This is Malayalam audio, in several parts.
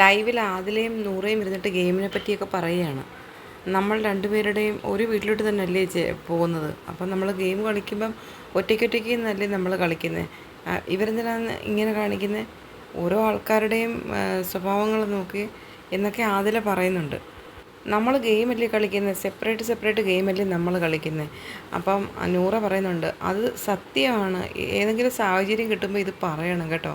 ലൈവിൽ ആദിലയും നൂറയും ഇരുന്നിട്ട് ഗെയിമിനെ പറ്റിയൊക്കെ പറയുകയാണ്. നമ്മൾ രണ്ടുപേരുടെയും ഒരു വീട്ടിലോട്ട് തന്നെ അല്ലേ പോകുന്നത്? അപ്പം നമ്മൾ ഗെയിം കളിക്കുമ്പം ഒറ്റയ്ക്കൊറ്റയ്ക്ക് എന്നല്ലേ നമ്മൾ കളിക്കുന്നത് ഇവരെന്തിനാണ് ഇങ്ങനെ കാണിക്കുന്നത് ഓരോ ആൾക്കാരുടെയും സ്വഭാവങ്ങൾ നോക്കി എന്നൊക്കെ ആദില പറയുന്നുണ്ട്. നമ്മൾ ഗെയിമല്ലേ കളിക്കുന്നത് സെപ്പറേറ്റ് സെപ്പറേറ്റ് ഗെയിമല്ലേ നമ്മൾ കളിക്കുന്നത് അപ്പം നൂറ പറയുന്നുണ്ട് അത് സത്യമാണ്. ഏതെങ്കിലും സാഹചര്യം കിട്ടുമ്പോൾ ഇത് പറയണം കേട്ടോ.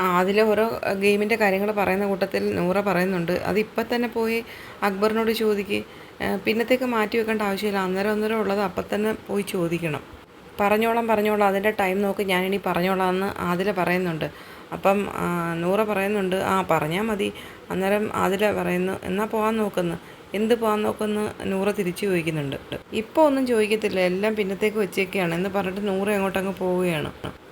അതിലെ ഓരോ ഗെയിമിന്റെ കാര്യങ്ങൾ പറയുന്ന കൂട്ടത്തിൽ നൂറ പറയുന്നുണ്ട്. അത് തന്നെ പോയി അക്ബറിനോട് ചോദിക്ക് പിന്നത്തേക്ക് മാറ്റി വെക്കേണ്ട ആവശ്യമില്ല. അന്നേരം അന്നേരം ഉള്ളത് അപ്പം തന്നെ പോയി ചോദിക്കണം. പറഞ്ഞോളാം പറഞ്ഞോളാം. അതിന്റെ ടൈം നോക്കി ഞാനിനി പറഞ്ഞോളാം എന്ന് ആദില പറയുന്നുണ്ട്. അപ്പം നൂറ പറയുന്നുണ്ട് ആ പറഞ്ഞാൽ മതി. അന്നേരം ആദില പറയുന്നു എന്നാൽ പോകാൻ നോക്കുന്നു. എന്ത് പോകാൻ ഒന്ന് നൂറ തിരിച്ചു ചോദിക്കുന്നുണ്ട്. ഇപ്പോൾ ഒന്നും ചോദിക്കത്തില്ല. എല്ലാം പിന്നത്തേക്ക് വെച്ചേക്കാണ്. എന്ന് പറഞ്ഞിട്ട് നൂറ അങ്ങോട്ടങ്ങ് പോവുകയാണ്.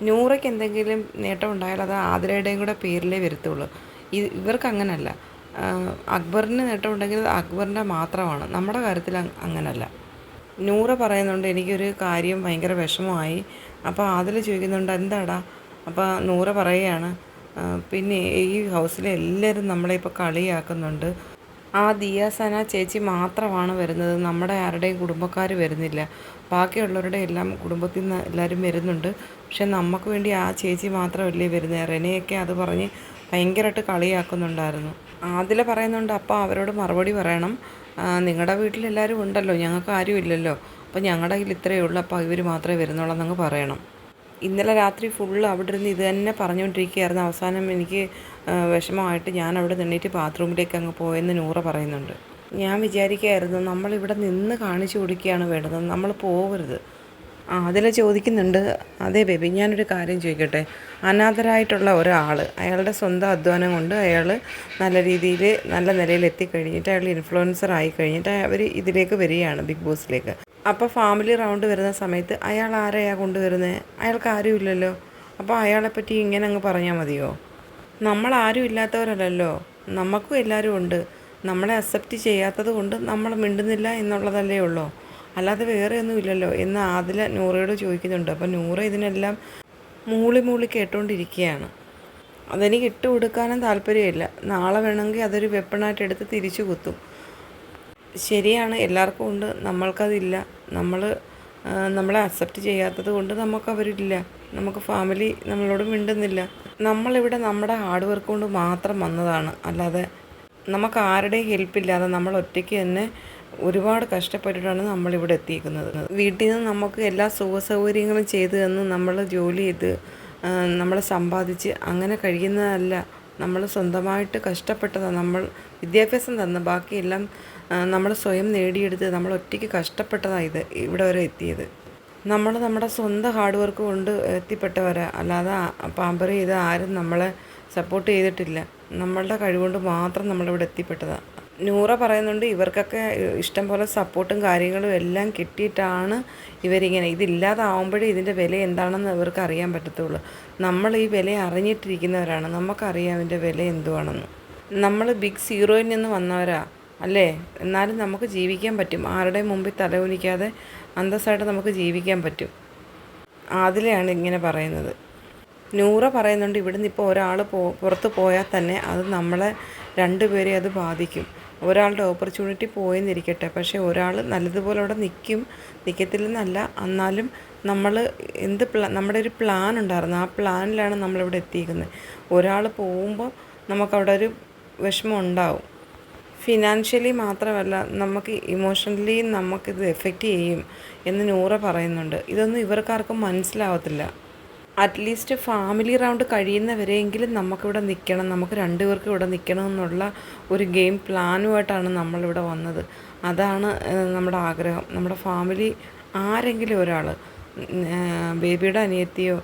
നൂറയ്ക്ക് എന്തെങ്കിലും നേട്ടം ഉണ്ടായാൽ അത് ആതിരയുടെയും കൂടെ പേരിലേ വരത്തുള്ളൂ. ഇവർക്ക് അങ്ങനല്ല അക്ബറിന് നേട്ടം ഉണ്ടെങ്കിൽ അക്ബറിന്റെ മാത്രമാണ്. നമ്മുടെ കാര്യത്തിൽ അങ്ങനല്ല. നൂറ പറയുന്നുണ്ട് എനിക്കൊരു കാര്യം ഭയങ്കര വിഷമമായി. അപ്പോൾ അതിൽ ചോദിക്കുന്നുണ്ട് എന്താടാ? അപ്പോൾ നൂറ പറയുകയാണ് പിന്നെ ഈ ഹൗസിലെ എല്ലാവരും നമ്മളെ ഇപ്പോൾ കളിയാക്കുന്നുണ്ട്. ആ ദിയാസന ചേച്ചി മാത്രമാണ് വരുന്നത്. നമ്മുടെ ആരുടെയും കുടുംബക്കാർ വരുന്നില്ല. ബാക്കിയുള്ളവരുടെ എല്ലാം കുടുംബത്തിൽ നിന്ന് എല്ലാവരും വരുന്നുണ്ട്. പക്ഷെ നമുക്ക് വേണ്ടി ആ ചേച്ചി മാത്രമല്ലേ വരുന്നത് റെനയൊക്കെ അത് പറഞ്ഞ് ഭയങ്കരമായിട്ട് കളിയാക്കുന്നുണ്ടായിരുന്നു. ആദില പറയുന്നുണ്ട് അപ്പോൾ അവരോട് മറുപടി പറയണം. നിങ്ങളുടെ വീട്ടിലെല്ലാവരും ഉണ്ടല്ലോ. ഞങ്ങൾക്ക് ആരും ഇല്ലല്ലോ അപ്പോൾ ഞങ്ങളുടെ കയ്യിൽ ഇത്രയേ ഉള്ളൂ. അപ്പോൾ ഇവർ മാത്രമേ വരുന്നുള്ളൂ എന്നങ്ങ് പറയണം. ഇന്നലെ രാത്രി ഫുള്ള് അവിടെ ഇരുന്ന് ഇത് തന്നെ പറഞ്ഞുകൊണ്ടിരിക്കുകയായിരുന്നു. അവസാനം എനിക്ക് വിഷമമായിട്ട് ഞാൻ അവിടെ നിന്നിട്ട് ബാത്റൂമിലേക്ക് അങ്ങ് പോയെന്ന് നൂറ പറയുന്നുണ്ട്. ഞാൻ വിചാരിക്കുകയായിരുന്നു നമ്മളിവിടെ നിന്ന് കാണിച്ചു കൊടുക്കുകയാണ് വേണ്ടത്. നമ്മൾ പോകരുത് ആ അതിൽ ചോദിക്കുന്നുണ്ട് അതെ ബേബി ഞാനൊരു കാര്യം ചോദിക്കട്ടെ? അനാഥരായിട്ടുള്ള ഒരാൾ അയാളുടെ സ്വന്തം അധ്വാനം കൊണ്ട് അയാൾ നല്ല രീതിയിൽ നല്ല നിലയിൽ എത്തിക്കഴിഞ്ഞിട്ട് അയാൾ ഇൻഫ്ലുവൻസർ ആയി കഴിഞ്ഞിട്ട് അവർ ഇതിലേക്ക് വരികയാണ് ബിഗ് ബോസിലേക്ക്. അപ്പോൾ ഫാമിലി റൗണ്ട് വരുന്ന സമയത്ത് അയാൾ ആരെയാണ് കൊണ്ടുവരുന്നത് അയാൾക്ക് ആരുമില്ലല്ലോ അപ്പോൾ അയാളെ പറ്റി ഇങ്ങനെ അങ്ങ് പറഞ്ഞാൽ മതിയോ? നമ്മൾ ആരും ഇല്ലാത്തവരല്ലല്ലോ. നമുക്കും എല്ലാവരും ഉണ്ട്. നമ്മളെ അക്സെപ്റ്റ് ചെയ്യാത്തത് കൊണ്ട് നമ്മൾ മിണ്ടുന്നില്ല എന്നുള്ളതല്ലേ ഉള്ളൂ. അല്ലാതെ വേറെ ഒന്നും ഇല്ലല്ലോ. എന്ന് ആദില നൂറയോട് ചോദിക്കുന്നുണ്ട്. അപ്പോൾ നൂറ ഇതിനെല്ലാം മൂളി മൂളി കേട്ടുകൊണ്ടിരിക്കുകയാണ് അതെനിക്ക് ഇട്ട് കൊടുക്കാനും താല്പര്യമില്ല. നാളെ വേണമെങ്കിൽ അതൊരു വെപ്പണായിട്ട് എടുത്ത് തിരിച്ചു കുത്തും. ശരിയാണ്. എല്ലാവർക്കും ഉണ്ട്. നമ്മൾക്കതില്ല. നമ്മൾ നമ്മളെ അക്സെപ്റ്റ് ചെയ്യാത്തത് കൊണ്ട് നമുക്കവരില്ല. നമുക്ക് ഫാമിലി നമ്മളോട് മിണ്ടുന്നില്ല. നമ്മളിവിടെ നമ്മുടെ ഹാർഡ് വർക്ക് കൊണ്ട് മാത്രം വന്നതാണ്. അല്ലാതെ നമുക്ക് ആരുടെയും ഹെൽപ്പ് ഇല്ലാതെ നമ്മൾ ഒറ്റയ്ക്ക് തന്നെ ഒരുപാട് കഷ്ടപ്പെട്ടിട്ടാണ് നമ്മളിവിടെ എത്തിയിരിക്കുന്നത്. വീട്ടിൽ നിന്ന് നമുക്ക് എല്ലാ സുഖ സൗകര്യങ്ങളും ചെയ്തു തന്ന് നമ്മൾ ജോലി ചെയ്ത് നമ്മൾ സമ്പാദിച്ച് അങ്ങനെ കഴിയുന്നതല്ല. നമ്മൾ സ്വന്തമായിട്ട് കഷ്ടപ്പെട്ടതാണ് നമ്മൾ വിദ്യാഭ്യാസം തന്ന്. ബാക്കിയെല്ലാം നമ്മൾ സ്വയം നേടിയെടുത്ത് നമ്മൾ ഒറ്റയ്ക്ക് കഷ്ടപ്പെട്ടതാണ് ഇത് ഇവിടെ വരെ എത്തിയത്. നമ്മൾ നമ്മുടെ സ്വന്തം ഹാർഡ് വർക്ക് കൊണ്ട് എത്തിപ്പെട്ടവരാ. അല്ലാതെ പാമ്പർ ചെയ്ത് ആരും നമ്മളെ സപ്പോർട്ട് ചെയ്തിട്ടില്ല. നമ്മളുടെ കഴിവുകൊണ്ട് മാത്രം നമ്മളിവിടെ എത്തിപ്പെട്ടതാണ് നൂറ പറയുന്നുണ്ട് ഇവർക്കൊക്കെ ഇഷ്ടം പോലെ സപ്പോർട്ടും കാര്യങ്ങളും എല്ലാം കിട്ടിയിട്ടാണ് ഇവരിങ്ങനെ. ഇതില്ലാതാവുമ്പോഴേ ഇതിന്റെ വില എന്താണെന്ന് ഇവർക്ക് അറിയാൻ പറ്റത്തുള്ളൂ. നമ്മൾ ഈ വില അറിഞ്ഞിട്ടിരിക്കുന്നവരാണ്. നമുക്കറിയാം ഇതിന്റെ വില എന്തുവാണെന്ന്. നമ്മൾ ബിഗ് സീറോയിൽ നിന്ന് വന്നവരാ അല്ലേ? എന്നാലും നമുക്ക് ജീവിക്കാൻ പറ്റും. ആരുടെയും മുമ്പിൽ തലകുനിക്കാതെ അന്തസ്സായിട്ട് നമുക്ക് ജീവിക്കാൻ പറ്റും. അതിലെയാണ് ഇങ്ങനെ പറയുന്നത്. നൂറ പറയുന്നുണ്ട് ഇവിടുന്ന് ഇപ്പോൾ ഒരാൾ പോ പുറത്ത് പോയാൽ തന്നെ അത് നമ്മളെ രണ്ടുപേരെ അത് ബാധിക്കും. ഒരാളുടെ ഓപ്പർച്യൂണിറ്റി പോയെന്നിരിക്കട്ടെ. പക്ഷേ ഒരാൾ നല്ലതുപോലെ അവിടെ നിൽക്കും നിൽക്കത്തില്ലെന്നല്ല എന്നാലും നമ്മൾ എന്ത് പ്ലാ നമ്മുടെ ഒരു പ്ലാൻ ഉണ്ടായിരുന്നു. ആ പ്ലാനിലാണ് നമ്മളിവിടെ എത്തിയിരിക്കുന്നത്. ഒരാൾ പോകുമ്പോൾ നമുക്കവിടെ ഒരു വിഷമം ഉണ്ടാവും. ഫിനാൻഷ്യലി മാത്രമല്ല നമുക്ക് ഇമോഷണലി നമുക്കിത് എഫക്റ്റ് ചെയ്യും എന്ന് നൂറ പറയുന്നുണ്ട്. ഇതൊന്നും ഇവർക്കാർക്കും മനസ്സിലാവത്തില്ല. അറ്റ്ലീസ്റ്റ് ഫാമിലി റൗണ്ട് കഴിയുന്നവരെയെങ്കിലും നമുക്കിവിടെ നിൽക്കണം നമുക്ക് രണ്ടുപേർക്കും ഇവിടെ നിൽക്കണം എന്നുള്ള ഒരു ഗെയിം പ്ലാനുമായിട്ടാണ് നമ്മളിവിടെ വന്നത്. അതാണ് നമ്മുടെ ആഗ്രഹം. നമ്മുടെ ഫാമിലി ആരെങ്കിലും ഒരാൾ ബേബിയുടെ അനിയത്തിയോ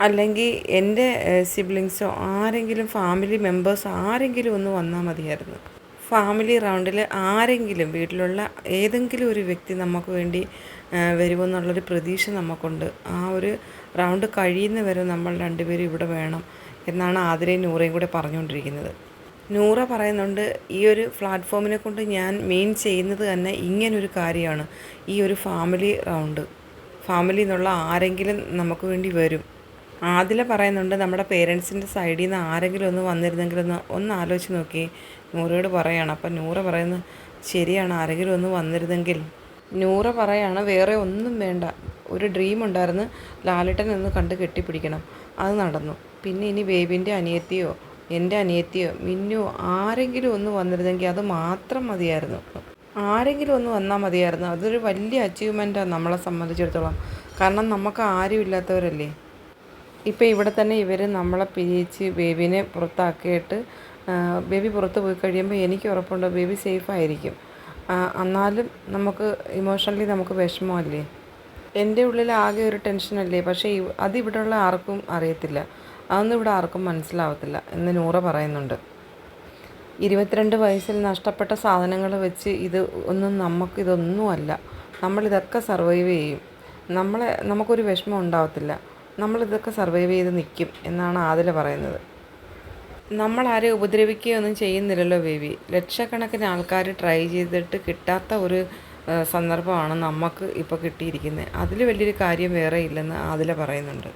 അല്ലെങ്കിൽ എന്റെ സിബ്ലിങ്സോ ആരെങ്കിലും ഫാമിലി മെമ്പേഴ്സ് ആരെങ്കിലും ഒന്ന് വന്നാൽ മതിയായിരുന്നു. ഫാമിലി റൗണ്ടിൽ ആരെങ്കിലും വീട്ടിലുള്ള ഏതെങ്കിലും ഒരു വ്യക്തി നമുക്ക് വേണ്ടി വരുമെന്നുള്ളൊരു പ്രതീക്ഷ നമുക്കുണ്ട്. ആ ഒരു റൗണ്ട് കഴിയുന്ന വരെ നമ്മൾ രണ്ടുപേരും ഇവിടെ വേണം എന്നാണ് ആതിരയും നൂറയും കൂടെ പറഞ്ഞുകൊണ്ടിരിക്കുന്നത്. നൂറ പറയുന്നുണ്ട് ഈ ഒരു പ്ലാറ്റ്ഫോമിനെ കൊണ്ട് ഞാൻ മെയിൻ ചെയ്യുന്നത് തന്നെ ഇങ്ങനൊരു കാര്യമാണ്. ഈ ഒരു ഫാമിലി റൗണ്ട് ഫാമിലി എന്നുള്ള ആരെങ്കിലും നമുക്ക് വേണ്ടി വരും. ആദില പറയുന്നുണ്ട് നമ്മുടെ പേരൻസിന്റെ സൈഡിൽ നിന്ന് ആരെങ്കിലും ഒന്ന് വന്നിരുന്നെങ്കിൽ ഒന്ന് ആലോചിച്ച് നോക്കി. നൂറയോട് പറയാണ് അപ്പം നൂറ പറയുന്നത് ശരിയാണ് ആരെങ്കിലും ഒന്ന് വന്നിരുന്നെങ്കിൽ. നൂറ പറയാണ് വേറെ ഒന്നും വേണ്ട. ഒരു ഡ്രീം ഉണ്ടായിരുന്നു ലാലിട്ടൻ ഒന്ന് കണ്ട് കെട്ടിപ്പിടിക്കണം. അത് നടന്നു. പിന്നെ ഇനി ബേബിന്റെ അനിയത്തിയോ എന്റെ അനിയത്തിയോ മിന്നു ആരെങ്കിലും ഒന്ന് വന്നിരുന്നെങ്കിൽ അത് മാത്രം മതിയായിരുന്നു. ആരെങ്കിലും ഒന്ന് വന്നാൽ മതിയായിരുന്നു. അതൊരു വലിയ അച്ചീവ്മെന്റാണ് നമ്മളെ സംബന്ധിച്ചിടത്തോളം. കാരണം നമുക്ക് ആരും ഇല്ലാത്തവരല്ലേ? ഇപ്പോൾ ഇവിടെ തന്നെ ഇവർ നമ്മളെ പിരിയിച്ച് ബേബിനെ പുറത്താക്കിയിട്ട് ബേബി പുറത്ത് പോയി കഴിയുമ്പോൾ എനിക്ക് ഉറപ്പുണ്ട് ബേബി സേഫ് ആയിരിക്കും. എന്നാലും നമുക്ക് ഇമോഷണലി നമുക്ക് വിഷമമല്ലേ? എന്റെ ഉള്ളിൽ ആകെ ഒരു ടെൻഷനല്ലേ പക്ഷേ അതിവിടെയുള്ള അത് ആർക്കും അറിയത്തില്ല. അതൊന്നും ഇവിടെ ആർക്കും മനസ്സിലാവത്തില്ല എന്ന് നൂറ പറയുന്നുണ്ട്. ഇരുപത്തിരണ്ട് വയസ്സിൽ നഷ്ടപ്പെട്ട സാധനങ്ങൾ വെച്ച് ഇത് ഒന്നും നമുക്ക് ഇതൊന്നുമല്ല. നമ്മളിതൊക്കെ സർവൈവ് ചെയ്യും. നമ്മളെ നമുക്കൊരു വിഷമം ഉണ്ടാവത്തില്ല. നമ്മളിതൊക്കെ സർവൈവ് ചെയ്ത് നിൽക്കും എന്നാണ് ആദില പറയുന്നത്. നമ്മളാരെ ഉപദ്രവിക്കുകയൊന്നും ചെയ്യുന്നില്ലല്ലോ ബേബി. ലക്ഷക്കണക്കിന് ആൾക്കാർ ട്രൈ ചെയ്തിട്ട് കിട്ടാത്ത ഒരു സന്ദർഭമാണ് നമുക്ക് ഇപ്പോൾ കിട്ടിയിരിക്കുന്നത് അതിൽ വലിയൊരു കാര്യം വേറെ ഇല്ലെന്ന് ആദില പറയുന്നുണ്ട്.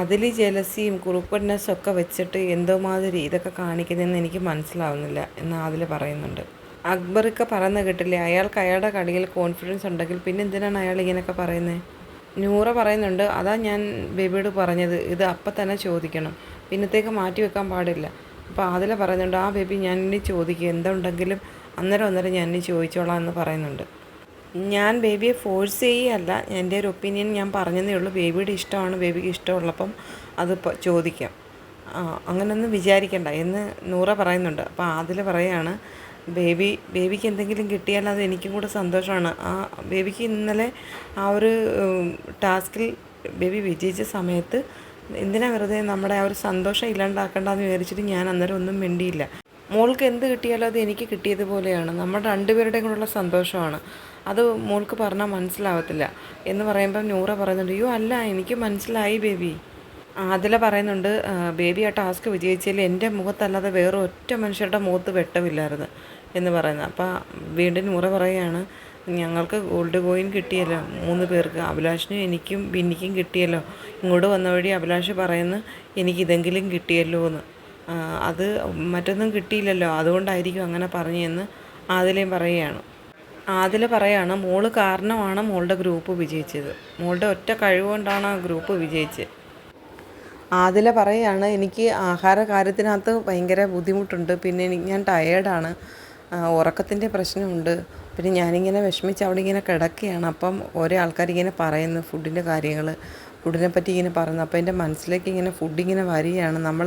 അതിൽ ജലസിയും കുറുപ്പന്നസും ഒക്കെ വെച്ചിട്ട് എന്തോ മാതിരി ഇതൊക്കെ കാണിക്കുന്നതെന്ന് എനിക്ക് മനസ്സിലാവുന്നില്ല എന്ന് അതിൽ പറയുന്നുണ്ട്. അക്ബർക്ക് പറയുന്ന കേട്ടില്ലേ? അയാൾക്ക് അയാളുടെ കളിയിൽ കോൺഫിഡൻസ് ഉണ്ടെങ്കിൽ പിന്നെ എന്തിനാണ് അയാൾ ഇങ്ങനെയൊക്കെ പറയുന്നത് നൂറ പറയുന്നുണ്ട് അതാ ഞാൻ ബേബിയോട് പറഞ്ഞത് ഇത് അപ്പം തന്നെ ചോദിക്കണം. പിന്നത്തേക്ക് മാറ്റി വെക്കാൻ പാടില്ല. അപ്പോൾ അതിൽ പറയുന്നുണ്ട് ആ ബേബി ഞാൻ ഇനി ചോദിക്കും എന്തുണ്ടെങ്കിലും അന്നേരം അന്നേരം ഞാൻ ഇനി ചോദിച്ചോളാം എന്ന് പറയുന്നുണ്ട്. ഞാൻ ബേബിയെ ഫോഴ്സ് ചെയ്യുകയല്ല എന്റെ ഒരു ഒപ്പീനിയൻ ഞാൻ പറഞ്ഞതേ ഉള്ളൂ. ബേബിയുടെ ഇഷ്ടമാണ് ബേബിക്ക് ഇഷ്ടമുള്ളപ്പം അത് ചോദിക്കാം. അങ്ങനെയൊന്നും വിചാരിക്കണ്ട എന്ന് നൂറ പറയുന്നുണ്ട്. അപ്പോൾ അതിൽ പറയാണ് ബേബി ബേബിക്ക് എന്തെങ്കിലും കിട്ടിയാൽ അത് എനിക്കും കൂടെ സന്തോഷമാണ്. ആ ബേബിക്ക് ഇന്നലെ ആ ഒരു ടാസ്കിൽ ബേബി വിജയിച്ച സമയത്ത് എന്തിനാ വെറുതെ നമ്മുടെ ആ ഒരു സന്തോഷം ഇല്ലാണ്ടാക്കണ്ടെന്ന് വിചാരിച്ചിട്ട് ഞാൻ അന്നേരം ഒന്നും മിണ്ടിയില്ല. മോൾക്ക് എന്ത് കിട്ടിയാലും അത് എനിക്ക് കിട്ടിയതുപോലെയാണ് നമ്മുടെ രണ്ടുപേരുടെയും കൂടെയുള്ള സന്തോഷമാണ്. അത് മോൾക്ക് പറഞ്ഞാൽ മനസ്സിലാവത്തില്ല. എന്ന് പറയുമ്പം നൂറ പറയുന്നുണ്ട് അയ്യോ അല്ല എനിക്ക് മനസ്സിലായി ബേബി. അതിൽ പറയുന്നുണ്ട് ബേബി ആ ടാസ്ക് വിജയിച്ചതിൽ എന്റെ മുഖത്തല്ലാതെ വേറെ ഒറ്റ മനുഷ്യരുടെ മുഖത്ത് വെട്ടമില്ലായിരുന്നു. എന്ന് പറയുന്നത്. അപ്പോൾ വീണ്ടും നൂറ പറയുകയാണ് ഞങ്ങൾക്ക് ഗോൾഡ് കോയിൻ കിട്ടിയല്ലോ മൂന്ന് പേർക്ക്. അഭിലാഷിനും എനിക്കും ബിന്നിക്കും കിട്ടിയല്ലോ. ഇങ്ങോട്ട് വന്ന വഴി അഭിലാഷ് പറയുന്നു എനിക്കിതെങ്കിലും കിട്ടിയല്ലോ എന്ന്. അത് മറ്റൊന്നും കിട്ടിയില്ലല്ലോ. അതുകൊണ്ടായിരിക്കും അങ്ങനെ പറഞ്ഞതെന്ന് ആദിലേയും പറയുകയാണ്. ആദിൽ പറയാണ് മോൾ കാരണമാണ് മോളുടെ ഗ്രൂപ്പ് വിജയിച്ചത്. മോളുടെ ഒറ്റ കഴിവുകൊണ്ടാണ് ആ ഗ്രൂപ്പ് വിജയിച്ചത്. ആദില പറയാണ് എനിക്ക് ആഹാര കാര്യത്തിനകത്ത് ഭയങ്കര ബുദ്ധിമുട്ടുണ്ട്. പിന്നെ ഞാൻ ടയേർഡാണ് ഉറക്കത്തിന്റെ പ്രശ്നമുണ്ട്. പിന്നെ ഞാനിങ്ങനെ വിഷമിച്ച് അവിടെ ഇങ്ങനെ കിടക്കുകയാണ്. അപ്പം ഓരോ ആൾക്കാർ ഇങ്ങനെ പറയുന്നു ഫുഡിന്റെ കാര്യങ്ങൾ ഫുഡിനെ പറ്റി ഇങ്ങനെ പറയുന്നു. അപ്പോൾ എന്റെ മനസ്സിലേക്ക് ഇങ്ങനെ ഫുഡ് ഇങ്ങനെ വരികയാണ്. നമ്മൾ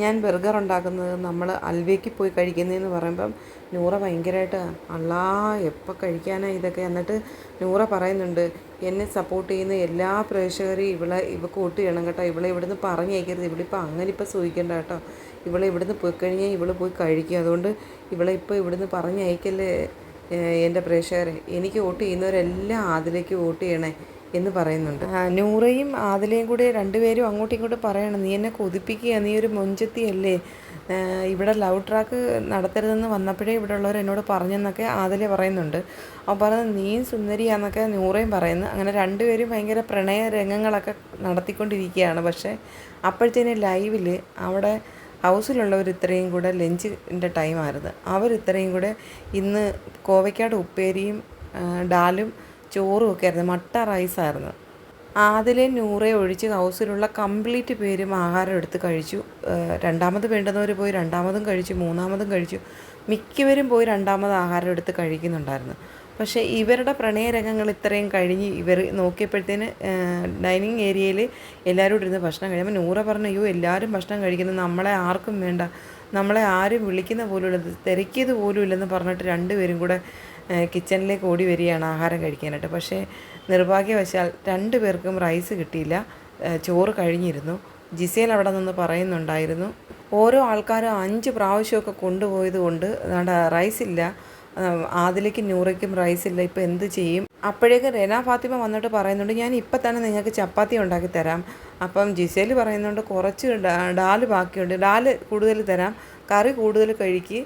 ഞാൻ ബർഗർ ഉണ്ടാക്കുന്നത് നമ്മൾ അൽവയ്ക്ക് പോയി കഴിക്കുന്നതെന്ന് പറയുമ്പം നൂറ ഭയങ്കരമായിട്ട് അള്ളാ എപ്പോൾ കഴിക്കാനാണ് ഇതൊക്കെ? എന്നിട്ട് നൂറ പറയുന്നുണ്ട് എന്നെ സപ്പോർട്ട് ചെയ്യുന്ന എല്ലാ പ്രേക്ഷകരെയും ഇവളെ ഇവ കൂട്ടുകയാണ് കേട്ടോ ഇവളെ ഇവിടുന്ന് പറഞ്ഞയക്കരുത്. ഇവളിപ്പോൾ അങ്ങനെ ഇപ്പോൾ സൂചിക്കേണ്ട കേട്ടോ. ഇവളെ ഇവിടുന്ന് പോയി കഴിഞ്ഞാൽ ഇവൾ പോയി കഴിക്കും. അതുകൊണ്ട് ഇവളെ ഇപ്പോൾ ഇവിടുന്ന് പറഞ്ഞയക്കല്ലേ എന്റെ പ്രേക്ഷകരെ? എനിക്ക് വോട്ട് ചെയ്യുന്നവരെല്ലാം അതിലേക്ക് വോട്ട് ചെയ്യണേ എന്ന് പറയുന്നുണ്ട്. നൂറയും ആദിലയും കൂടി രണ്ടുപേരും അങ്ങോട്ടും ഇങ്ങോട്ടും പറയണം നീ എന്നെ കൊതിപ്പിക്കുക നീ ഒരു മൊഞ്ചത്തിയല്ലേ? ഇവിടെ ലവ് ട്രാക്ക് നടത്തരുതെന്ന് വന്നപ്പോഴേ ഇവിടെ ഉള്ളവർ എന്നോട് പറഞ്ഞെന്നൊക്കെ ആതിലെ പറയുന്നുണ്ട്. അപ്പോൾ പറയുന്നത് നീയും സുന്ദരിയാന്നൊക്കെ നൂറയും പറയുന്നു. അങ്ങനെ രണ്ടുപേരും ഭയങ്കര പ്രണയ രംഗങ്ങളൊക്കെ നടത്തിക്കൊണ്ടിരിക്കുകയാണ്. പക്ഷേ അപ്പോഴത്തേനും ലൈവിൽ അവിടെ ഹൗസിലുള്ളവർ ഇത്രയും കൂടെ ലഞ്ചിന്റെ ടൈമായിരുന്നു. അവർ ഇത്രയും കൂടെ ഇന്ന് കോവയ്ക്കാട് ഉപ്പേരിയും ഡാലും ചോറും ഒക്കെ ആയിരുന്നു. മട്ട റൈസായിരുന്നു. ആദിലെ നൂറെ ഒഴിച്ച് ഹൗസിലുള്ള കംപ്ലീറ്റ് പേരും ആഹാരം എടുത്ത് കഴിച്ചു. രണ്ടാമത് വേണ്ടുന്നവർ പോയി രണ്ടാമതും കഴിച്ചു മൂന്നാമതും കഴിച്ചു. മിക്കവരും പോയി രണ്ടാമത് ആഹാരം എടുത്ത് കഴിക്കുന്നുണ്ടായിരുന്നു. പക്ഷേ ഇവരുടെ പ്രണയരംഗങ്ങൾ ഇത്രയും കഴിഞ്ഞ് ഇവർ നോക്കിയപ്പോഴത്തേന് ഡൈനിങ് ഏരിയയിൽ എല്ലാവരും ഇരുന്ന് ഭക്ഷണം കഴിയുമ്പോൾ നൂറ പറഞ്ഞു അയ്യോ എല്ലാവരും ഭക്ഷണം കഴിക്കുന്നത് നമ്മളെ ആർക്കും വേണ്ട നമ്മളെ ആരും വിളിക്കുന്ന പോലും ഇല്ല തിരക്കിയത് പോലും ഇല്ലെന്ന് പറഞ്ഞിട്ട് രണ്ടുപേരും കൂടെ കിച്ചണിലേക്ക് ഓടി വരികയാണ് ആഹാരം കഴിക്കാനായിട്ട്. പക്ഷേ നിർഭാഗ്യവശാൽ രണ്ടു പേർക്കും റൈസ് കിട്ടിയില്ല ചോറ് കഴിഞ്ഞിരുന്നു. ജിസേൽ അവിടെ നിന്ന് പറയുന്നുണ്ടായിരുന്നു ഓരോ ആൾക്കാരും അഞ്ച് പ്രാവശ്യമൊക്കെ കൊണ്ടുപോയത് കൊണ്ട് റൈസ് ഇല്ല ആദിലേക്കും നൂറയ്ക്കും റൈസ് ഇല്ല ഇപ്പം എന്ത് ചെയ്യും? അപ്പോഴേക്കും റെന ഫാത്തിമ വന്നിട്ട് പറയുന്നുണ്ട് ഞാൻ ഇപ്പം തന്നെ നിങ്ങൾക്ക് ചപ്പാത്തി ഉണ്ടാക്കി തരാം. അപ്പം ജിസേൽ പറയുന്നുണ്ട് കുറച്ച് ഡാൽ ബാക്കിയുണ്ട്. ഡാൽ കൂടുതൽ തരാം. കറി കൂടുതൽ കഴിക്ക്.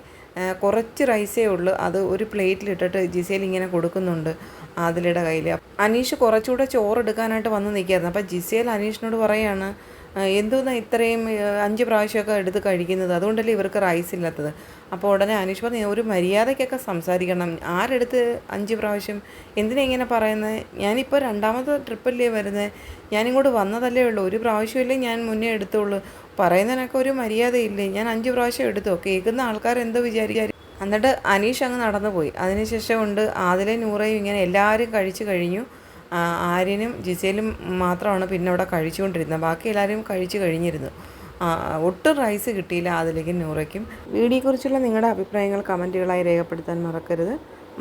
കുറച്ച് റൈസേ ഉള്ളൂ. അത് ഒരു പ്ലേറ്റിലിട്ടിട്ട് ജിസേൽ ഇങ്ങനെ കൊടുക്കുന്നുണ്ട് ആദിലയുടെ കയ്യിൽ അനീഷ് കുറച്ചുകൂടെ ചോറ് എടുക്കാനായിട്ട് വന്ന് നിൽക്കുകയായിരുന്നു. അപ്പോൾ ജിസേൽ അനീഷിനോട് പറയാണ് എന്തോന്നാ ഇത്രയും അഞ്ച് പ്രാവശ്യമൊക്കെ എടുത്ത് കഴിക്കുന്നത്? അതുകൊണ്ടല്ലേ ഇവർക്ക് റൈസ് ഇല്ലാത്തത്. അപ്പോൾ ഉടനെ അനീഷ് പറഞ്ഞു ഒരു മര്യാദയ്ക്കൊക്കെ സംസാരിക്കണം. ആരെടുത്ത് അഞ്ച് പ്രാവശ്യം? എന്തിനാ ഇങ്ങനെ പറയുന്നത് ഞാനിപ്പോൾ രണ്ടാമത്തെ ട്രിപ്പല്ലേ വരുന്നത് ഞാനിങ്ങോട്ട് വന്നതല്ലേ ഉള്ളൂ. ഒരു പ്രാവശ്യമല്ലേ ഞാൻ മുന്നേ എടുത്തുള്ളൂ. പറയുന്നതിനൊക്കെ ഒരു മര്യാദയില്ലേ? ഞാൻ അഞ്ച് പ്രാവശ്യം എടുത്തു. കേൾക്കുന്ന ആൾക്കാർ എന്തോ വിചാരിക്കാറ് എന്നിട്ട് അനീഷ് അങ്ങ് നടന്നു പോയി അതിനുശേഷം ഉണ്ട് ആദിലെ നൂറയും ഇങ്ങനെ എല്ലാവരും കഴിച്ചു കഴിഞ്ഞു. ആര്യനും ജിസേലും മാത്രമാണ് പിന്നെ അവിടെ കഴിച്ചുകൊണ്ടിരുന്നത്. ബാക്കി എല്ലാവരും കഴിച്ചു കഴിഞ്ഞിരുന്നു. ഒട്ടും റൈസ് കിട്ടിയില്ല അതിലേക്ക് നൂറയ്ക്കും. വീഡിയോയെക്കുറിച്ചുള്ള നിങ്ങളുടെ അഭിപ്രായങ്ങൾ കമന്റുകളായി രേഖപ്പെടുത്താൻ മറക്കരുത്.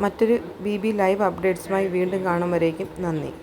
മറ്റൊരു ബി ബി ലൈവ് അപ്ഡേറ്റ്സുമായി വീണ്ടും കാണും നന്ദി.